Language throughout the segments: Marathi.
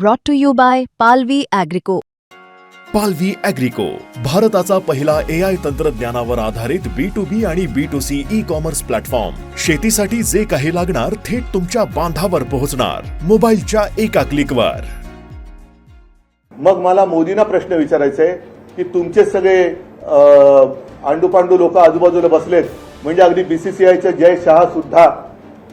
brought to you by Palvi Agrico. पालवी अॅग्रिको भारताचा पहिला ए आय तंत्रज्ञानावर आधारित बी टू बी आणि B two C E commerce platform शेतीसाठी जे काही लागणार थेट तुमच्या बांधावर पोहोचणार. मोबाईलच्या एका क्लिकवर मग मला मोदींना प्रश्न विचारायचा आहे की तुमचे सगळे आंडूपांडू लोक आजूबाजूला बसलेत म्हणजे अगदी बीसीसीआयचे जय शहा सुद्धा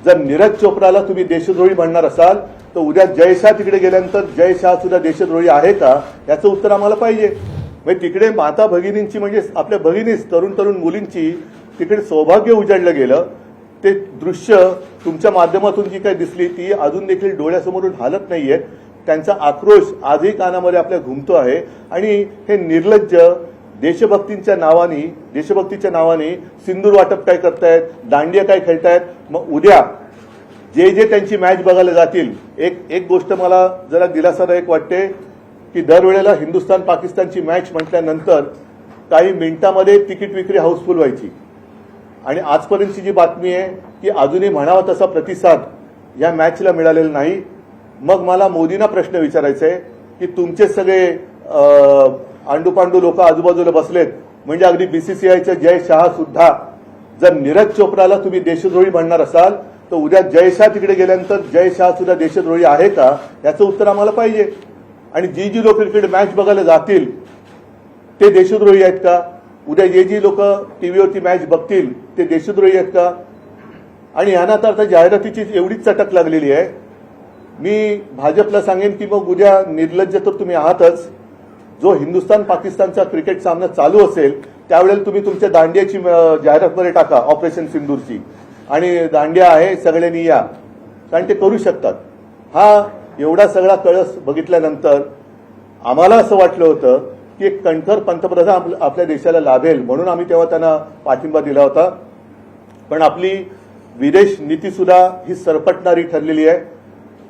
जर नीरज चोप्राला तुम्ही देशद्रोही म्हणणार असाल तर उद्या जय शाह तिकडे गेल्यानंतर जय सुद्धा देशद्रोही आहे का? याचं उत्तर आम्हाला पाहिजे. म्हणजे तिकडे माता भगिनींची म्हणजे आपल्या भगिनीच तरुण तरुण मुलींची तिकडे सौभाग्य उजाडलं गेलं. ते दृश्य तुमच्या माध्यमातून जी काही दिसली ती अजून देखील डोळ्यासमोरून हालत नाहीये त्यांचा आक्रोश आजही कानामध्ये आपल्या घुमतो आहे. आणि हे निर्लज्ज देशभक्तींच्या नावाने देशभक्तीच्या नावाने सिंदूर वाटप काय करतायत दांडिया काय खेळतायत मग उद्या जे जे त्यांची मॅच बघायला जातील एक एक गोष्ट मला जरा दिलासादायक वाटते की दरवेळेला हिंदुस्थान पाकिस्तानची मॅच म्हटल्यानंतर काही मिनिटामध्ये तिकीट विक्री हाऊसफुल व्हायची. आणि आजपर्यंतची जी बातमी आहे की अजूनही म्हणावा तसा प्रतिसाद या मॅचला मिळालेला नाही. मग मला मोदींना प्रश्न विचारायचा आहे की तुमचे सगळे आंडूपांडू लोक आजूबाजूला बसलेत. म्हणजे अगदी बीसीसीआयचे जय शहा सुद्धा. जर नीरज चोप्राला तुम्ही देशद्रोही म्हणणार असाल तर उद्या जय शाह तिकडे गेल्यानंतर जय शहा सुद्धा देशद्रोही आहे का? याचं उत्तर आम्हाला पाहिजे. आणि जी जी लोक क्रिकेट मॅच बघायला जातील ते देशद्रोही आहेत का? उद्या जे जी लोक टीव्हीवरती मॅच बघतील ते देशद्रोही आहेत का? आणि यांना तर आता जाहिरातीची एवढीच चटक लागलेली आहे. मी भाजपला सांगेन की मग उद्या निर्लज्ज तर तुम्ही आहातच. जो हिंदुस्थान पाकिस्तानचा क्रिकेट सामना चालू असेल त्यावेळेला तुम्ही तुमच्या दांडियाची जाहिरातमध्ये टाका ऑपरेशन सिंदूरची. आणि दांडिया आहे सगळ्यांनी या कारण ते करू शकतात. हा एवढा सगळा कळस बघितल्यानंतर आम्हाला असं वाटलं होतं की एक कणखर पंतप्रधान आपल्या- आपल्या देशाला लाभेल म्हणून आम्ही तेव्हा त्यांना पाठिंबा दिला होता. पण आपली विदेश नीती सुद्धा ही सरपटणारी ठरलेली आहे.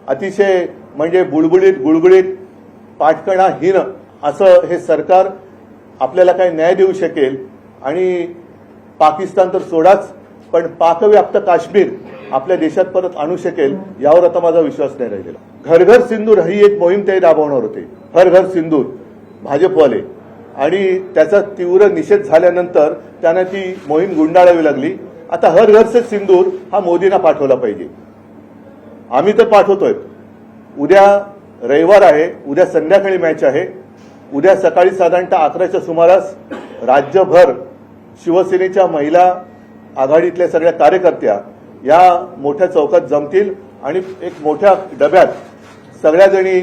अतिशय म्हणजे बुळबुळीत गुळगुळीत पाठकणाहीन असं हे सरकार आपल्याला काय न्याय देऊ शकेल. आणि पाकिस्तान तर सोडाच पण पाकव्याप्त काश्मीर आपल्या देशात परत आणू शकेल यावर आता माझा विश्वास नाही राहिलेला. घर घर सिंदूर ही एक मोहीम ते राबवणार होते. हर घर सिंदूर भाजपवाले. आणि त्याचा तीव्र निषेध झाल्यानंतर त्यांना ती मोहीम गुंडाळावी लागली. आता हर घर से सिंदूर हा मोदींना पाठवला पाहिजे. आम्ही तर पाठवतोय. उद्या रविवार आहे उद्या संध्याकाळी मॅच आहे. उद्या सकाळी साधारणतः अकराच्या सुमारास राज्यभर शिवसेनेच्या महिला आघाडीतल्या सगळ्या कार्यकर्त्या या मोठ्या चौकात जमतील आणि एक मोठ्या डब्यात सगळ्या जणी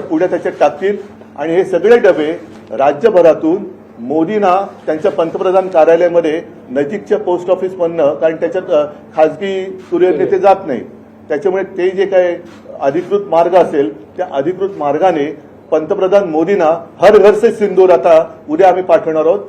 पुढ्या त्याच्यात टाकतील. आणि हे सगळे डबे राज्यभरातून मोदींना त्यांच्या पंतप्रधान कार्यालयामध्ये नजीकच्या पोस्ट ऑफिसमधनं कारण त्याच्यात अ, खाजगी सूर्यनेते जात नाही त्याच्यामुळे ते जे काय अधिकृत मार्ग असेल त्या अधिकृत मार्गाने पंतप्रधान मोदींना हर घर से सिंदूर आता उद्या आम्ही पाठवणार आहोत.